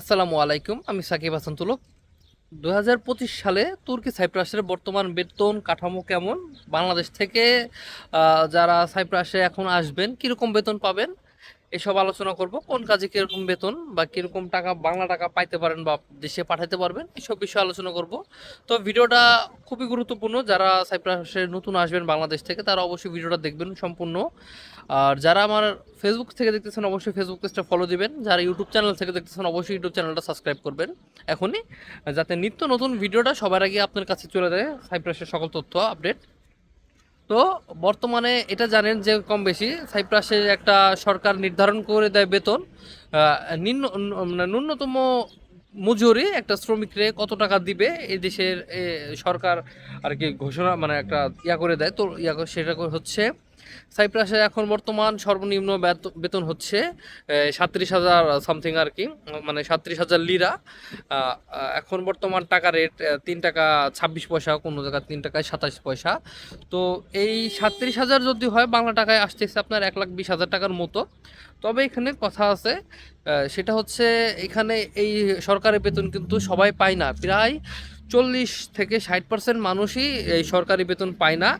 আসসালামু আলাইকুম, আমি সাকিব হাসান তুলক। দু হাজার পঁচিশ সালে তুর্কি সাইপ্রাসের বর্তমান বেতন কাঠামো কেমন? বাংলাদেশ থেকে যারা সাইপ্রাসে এখন আসবেন, কীরকম বেতন পাবেন? এসব আলোচনা করব, কোন কাজে কীরকম বেতন বা কীরকম টাকা, বাংলা টাকা পাইতে পারেন বা দেশে পাঠাতে পারবেন, এসব বিষয়ে আলোচনা করব। তো ভিডিওটা খুবই গুরুত্বপূর্ণ, যারা সাইপ্রাসে নতুন আসবেন বাংলাদেশ থেকে, তারা অবশ্যই ভিডিওটা দেখবেন সম্পূর্ণ। আর যারা আমার ফেসবুক থেকে দেখতেছেন, অবশ্যই ফেসবুক পেজটা ফলো দিবেন। যারা ইউটিউব চ্যানেল থেকে দেখতেছেন, অবশ্যই ইউটিউব চ্যানেলটা সাবস্ক্রাইব করবেন। এখনই, যাতে নিত্য নতুন ভিডিওটা সবার আগে আপনার কাছে চলে যায়, সাইপ্রাসের সকল তথ্য আপডেট তো বর্তমানে এটা জানেন যে কম বেশি সাইপ্রাসের একটা সরকার নির্ধারণ করে দেয় বেতন। নিম্ন মানে ন্যূনতম মজুরি একটা শ্রমিকরে কত টাকা দিবে এই দেশের সরকার আর কি ঘোষণা মানে একটা ইয়া করে দেয়। তো ইয়া সেটা হচ্ছে সাইপ্রাসে এখন বর্তমান সর্বনিম্ন বেতন হচ্ছে সাত্রিশ হাজার সামথিং আর কি মানে সাত্রিশ হাজার লিরা এখন বর্তমান টাকা রেট তিন টাকা ছাব্বিশ পয়সা, কোনো জায়গায় তিন টাকায় সাতাশ পয়সা। তো এই সাত্রিশ হাজার যদি হয়, বাংলা টাকায় আসতেছে আপনার এক লাখ বিশ হাজার টাকার মতো। তবে এখানে কথা আছে সেটা হচ্ছে এখানে এই সরকারি বেতন কিন্তু সবাই পায় না। প্রায় চল্লিশ থেকে ষাট পার্সেন্ট মানুষই এই সরকারি বেতন পায় না।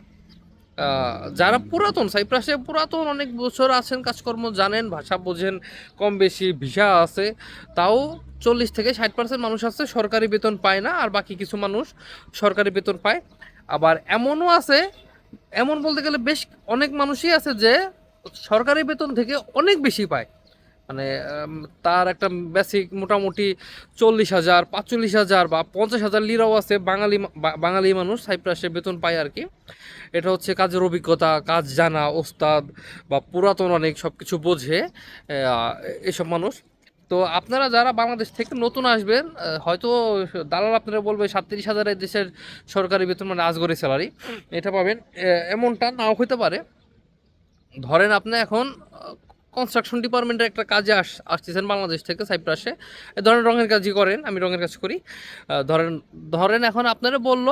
যারা পুরাতন, সাইপ্রাসে পুরাতন অনেক বছর আছেন, কাজকর্ম জানেন, ভাষা বোঝেন কম বেশি ভিসা আছে, তাও চল্লিশ থেকে ষাট পার্সেন্ট মানুষ আছে, সরকারি বেতন পায় না, আর বাকি কিছু মানুষ সরকারি বেতন পায়। আবার এমনও আছে, এমন বলতে গেলে বেশ অনেক মানুষই আছে যে সরকারি বেতন থেকে অনেক বেশি পায়। মানে তার একটা বেসিক মোটামুটি চল্লিশ হাজার, পাঁচচল্লিশ হাজার বা পঞ্চাশ হাজার লিরাও আছে বাঙালি বাঙালি মানুষ সাইপ্রাসে বেতন পায় আর কি। এটা হচ্ছে কাজের অভিজ্ঞতা, কাজ জানা, ওস্তাদ বা পুরাতন অনেক সব কিছু বোঝে এসব মানুষ। তো আপনারা যারা বাংলাদেশ থেকে নতুন আসবেন হয়তো দালাল আপনারা বলবে সাতত্রিশ হাজার দেশের সরকারি বেতন মানে আজগরি স্যালারি। এটা পাবেন এমনটা নাও হতে পারে। ধরেন আপনি এখন কনস্ট্রাকশন ডিপার্টমেন্টের একটা কাজে আস, আসতেছেন বাংলাদেশ থেকে সাইপ্রাসে। এ ধরেন রঙের কাজই করেন, আমি রঙের কাজ করি। ধরেন ধরেন এখন আপনারা বলল,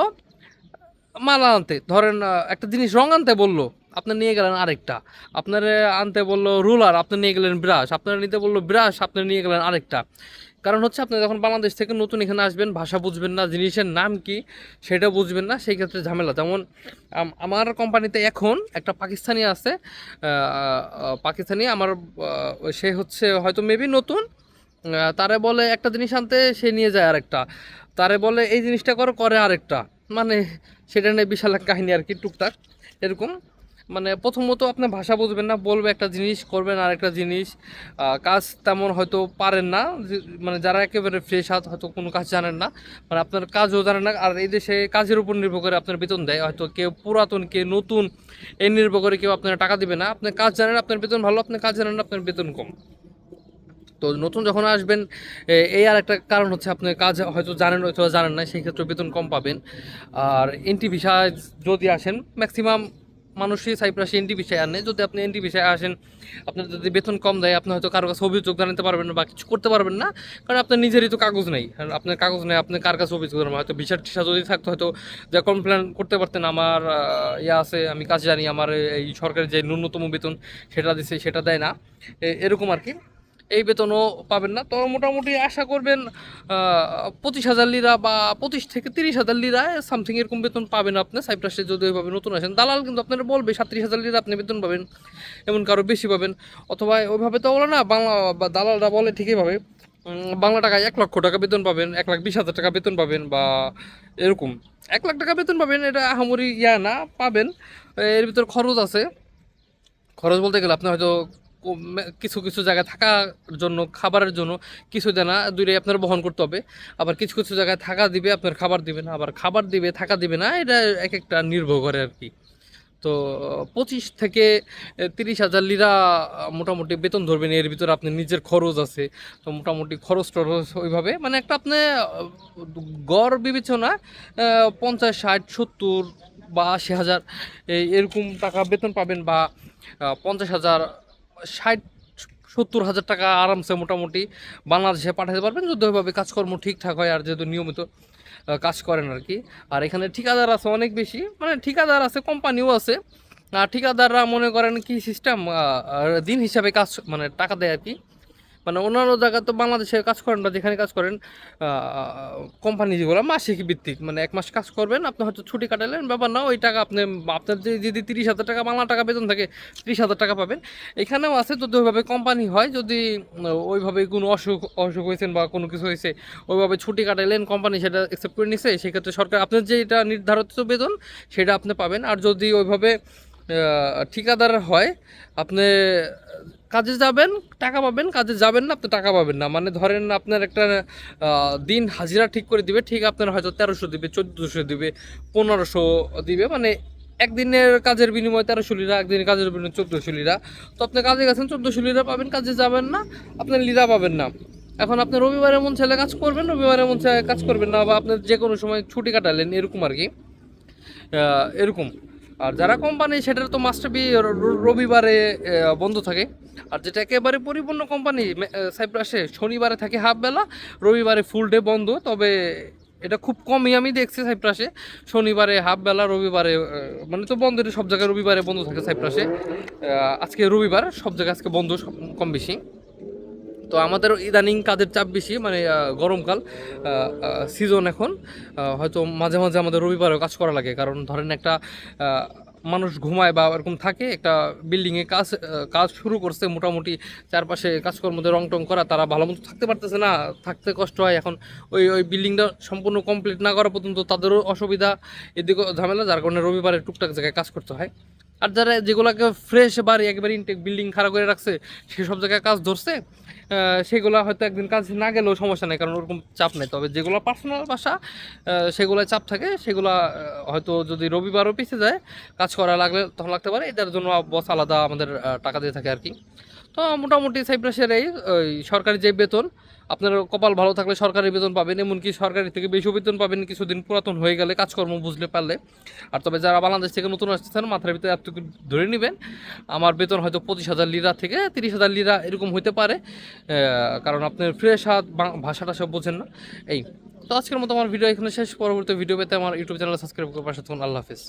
মালা আনতে, ধরেন একটা জিনিস রং আনতে বলল, আপনি নিয়ে গেলেন আরেকটা। আপনার আনতে বলল রুলার, আপনি নিয়ে গেলেন ব্রাশ, আপনারা নিতে বলল ব্রাশ, আপনি নিয়ে গেলেন আরেকটা। কারণ হচ্ছে আপনি যখন বাংলাদেশ থেকে নতুন এখানে আসবেন, ভাষা বুঝবেন না, জিনিসের নাম কি সেটা বুঝবেন না, সেই ক্ষেত্রে ঝামেলা। যেমন আমার কোম্পানিতে এখন একটা পাকিস্তানি আছে পাকিস্তানি, আমার সে হচ্ছে হয়তো মেবি নতুন তারে বলে একটা জিনিস আনতে সে নিয়ে যায় আরেকটা। তারে বলে, এই জিনিসটা করো, করে আরেকটা। মানে সেটা নিয়ে বিশাল এক কাহিনী আর কি, টুকটাক, এরকম। মানে প্রথমত আপনি ভাষা বুঝবেন না, বলবে একটা জিনিস, করবেন আর একটা জিনিস কাজ তেমন হয়তো পারেন না মানে যারা একেবারে ফ্রেশ হাত হয়তো কোনো কাজ জানেন না। মানে আপনার কাজও জানেন না, আর এই দেশে কাজের উপর নির্ভর করে আপনার বেতন দেয়। হয়তো কেউ পুরাতন কে নতুন এই নির্ভর করে কেউ আপনার টাকা দেবে না। আপনি কাজ জানেন আপনার বেতন ভালো, আপনি কাজ জানেন না, আপনার বেতন কম। তো নতুন যখন আসবেন এই আর একটা কারণ হচ্ছে আপনি কাজ হয়তো জানেন হয়তো জানেন না, সেই ক্ষেত্রে বেতন কম পাবেন। আর এনটি ভিসায় যদি আসেন ম্যাক্সিমাম মানুষই সাইপ্রাসে এনটি বিষয়ে আনে। যদি আপনি এনটি বিষয়ে আসেন, আপনার যদি বেতন কম দেয়, আপনি হয়তো কারও কাছে অভিযোগ জানাতে পারবেন না বা কিছু করতে পারবেন না, কারণ আপনার নিজেরই তো কাগজ নেই। কারণ আপনার কাগজ নেই, আপনি কার কাছে অভিযোগ জানাবেন? হয়তো ভিসা টিসা যদি থাকতো, হয়তো যা কমপ্লেন করতে পারতেন, আমার ইয়ে আছে, আমি কাজ জানি, আমার এই সরকারের যে ন্যূনতম বেতন, সেটা দিছে, সেটা দেয় না। এরকম আর কি। এই বেতনও পাবেন না। তো মোটামুটি আশা করবেন পঁচিশ হাজার লিরা বা পঁচিশ থেকে তিরিশ হাজার লিরা সামথিং এরকম বেতন পাবেন আপনি। সাইপ্রাসে যদি ওইভাবে নতুন আসেন। দালাল কিন্তু আপনারা বলবে সাতত্রিশ হাজার লিরা আপনি বেতন পাবেন এমন কারও বেশি পাবেন। অথবা ওইভাবে তো বলে না, বাংলা বা দালালরা বলে ঠিকই ভাবে। বাংলা টাকায় এক লক্ষ টাকা বেতন পাবেন, এক লাখ বিশ হাজার টাকা বেতন পাবেন বা এরকম। এক লাখ টাকা বেতন পাবেন, এটা আহামরি ইয়া না, পাবেন। এর ভিতর খরচ আছে। খরচ বলতে গেলে আপনি হয়তো কিছু কিছু জায়গায় থাকার জন্য, খাবারের জন্য কিছু দেনা দুইটাই আপনার বহন করতে হবে। আবার কিছু কিছু জায়গায় থাকা দিবে, আপনার খাবার দিবে না। আবার খাবার দিবে, থাকা দিবে না, এটা এক একটা নির্ভর করে আর কি। তো, পঁচিশ থেকে তিরিশ হাজার লিরা মোটামুটি বেতন ধরবেন, এর ভিতরে আপনার নিজের খরচ আছে। তো মোটামুটি খরচ টরচ ওইভাবে মানে একটা আপনি গড় বিবেচনা পঞ্চাশ, ষাট, সত্তর বা আশি হাজার এরকম টাকা বেতন পাবেন বা পঞ্চাশ হাজার ষাট, সত্তর হাজার টাকা আরামসে মোটামুটি বাংলাদেশে পাঠাতে পারবেন। যদি ওইভাবে কাজকর্ম ঠিকঠাক হয় আর যেহেতু নিয়মিত কাজ করেন আর কি। আর এখানে ঠিকাদার আছে অনেক বেশি মানে ঠিকাদার আছে, কোম্পানিও আছে। আর ঠিকাদাররা মনে করেন কি সিস্টেম দিন হিসাবে কাজ মানে টাকা দেয় আর কি। মানে অন্যান্য জায়গায় তো বাংলাদেশে কাজ করেন বা যেখানে কাজ করেন কোম্পানি যেগুলো মাসিক ভিত্তিক মানে এক মাস কাজ করবেন, আপনি হয়তো ছুটি কাটালেন, ব্যাপার না, ওই টাকা আপনি, আপনার যে- যদি তিরিশ হাজার টাকা, বাংলা টাকা বেতন থাকে, তিরিশ হাজার টাকা পাবেন। এখানেও আছে, যদি ওইভাবে কোম্পানি হয়, যদি ওইভাবে কোনো অসুখ অসুখ হয়েছেন বা কোনো কিছু হয়েছে, ওইভাবে ছুটি কাটাইলেন কোম্পানি সেটা অ্যাকসেপ্ট করে নিছে, সেক্ষেত্রে সরকার, আপনার যে এটা নির্ধারিত বেতন, সেটা আপনি পাবেন। আর যদি ওইভাবে ঠিকাদার হয়, আপনি কাজে যাবেন, টাকা পাবেন, কাজে যাবেন না, আপনি টাকা পাবেন না। মানে ধরেন আপনার একটা দিন হাজিরা ঠিক করে দিবে, ঠিক আপনার হয়তো তেরোশো দিবে, চোদ্দোশো দিবে, পনেরোশো দিবে মানে একদিনের কাজের বিনিময়ে তেরোশো লিরা, একদিনের কাজের বিনিময়ে চোদ্দোশো লিরা। তো আপনি কাজে গেছেন, চোদ্দোশো লিরা পাবেন, কাজে যাবেন না আপনার লিরা পাবেন না। এখন আপনি রবিবারে মন ছেলে কাজ করবেন, রবিবারে মন ছেলে কাজ করবেন না, বা আপনার যে কোনো সময় ছুটি কাটালেন, এরকম আর কি। এরকম। আর যারা কোম্পানি সেটার তো মাস্টার বি রবিবারে বন্ধ থাকে। আর যেটা একেবারে পরিপূর্ণ কোম্পানি সাইপ্রাসে শনিবারে থাকে হাফ বেলা, রবিবারে ফুল ডে বন্ধ। তবে এটা খুব কমই আমি দেখছি সাইপ্রাসে শনিবারে হাফ বেলা, রবিবারে মানে তো বন্ধ সব জায়গায় রবিবারে বন্ধ থাকে সাইপ্রাসে আজকে রবিবার, সব জায়গায় আজকে বন্ধ কম বেশি। তো আমাদের ইদানিং কাজের চাপ বেশি মানে গরমকাল সিজন এখন। হয়তো মাঝে মাঝে আমাদের রবিবারেও কাজ করা লাগে, কারণ ধরেন একটা মানুষ ঘুমায় বা এরকম থাকে, একটা বিল্ডিংয়ে কাজ কাজ শুরু করছে, মোটামুটি চারপাশে কাজকর্মদের রং টং করা, তারা ভালো মতো থাকতে পারতেছে না, থাকতে কষ্ট হয়। এখন ওই ওই বিল্ডিংটা সম্পূর্ণ কমপ্লিট না করা পর্যন্ত তাদেরও অসুবিধা, এদিকে ঝামেলা, যার কারণে রবিবারে টুকটাক জায়গায় কাজ করতে হয়। আর যারা যেগুলোকে ফ্রেশ বাড়ি, একেবারে ইনটেক বিল্ডিং খারাপ করে রাখছে, সেসব জায়গায় কাজ ধরছে সেগুলো হয়তো একদিন কাজ না গেলেও সমস্যা নেই, কারণ ওরকম চাপ নেই। তবে যেগুলো পার্সোনাল বাসা সেগুলো চাপ থাকে, সেগুলো হয়তো যদি রবিবারও পিছিয়ে যায়, কাজ করা লাগলে তখন লাগতে পারে, এটার জন্য বস আলাদা আমাদের টাকা দিয়ে থাকে আর কি। তো মোটামুটি সাইপ্রাসের এই সরকারি যে বেতন, আপনার কপাল ভালো থাকলে সরকারি বেতন পাবেন, এমনকি সরকারি থেকে বেশি বেতন পাবেন, কিছুদিন পুরাতন হয়ে গেলে কাজকর্ম বুঝলে পারলে। আর তবে যারা বাংলাদেশ থেকে নতুন আসতেছেন মাথার ভিতরে এতটুকু ধরে নেবেন, আমার বেতন হয়তো পঁচিশ হাজার লিরা থেকে তিরিশ হাজার লিরা এরকম হতে পারে। কারণ আপনার ফ্রেশ হাত ভাষাটা সব বোঝেন না। এই, তো আজকের মতো আমার ভিডিও এখানে শেষ। পরবর্তী ভিডিও পেতে আমার ইউটিউব চ্যানেল সাবস্ক্রাইব করে পাশে থাকুন। আল্লাহ হাফিজ।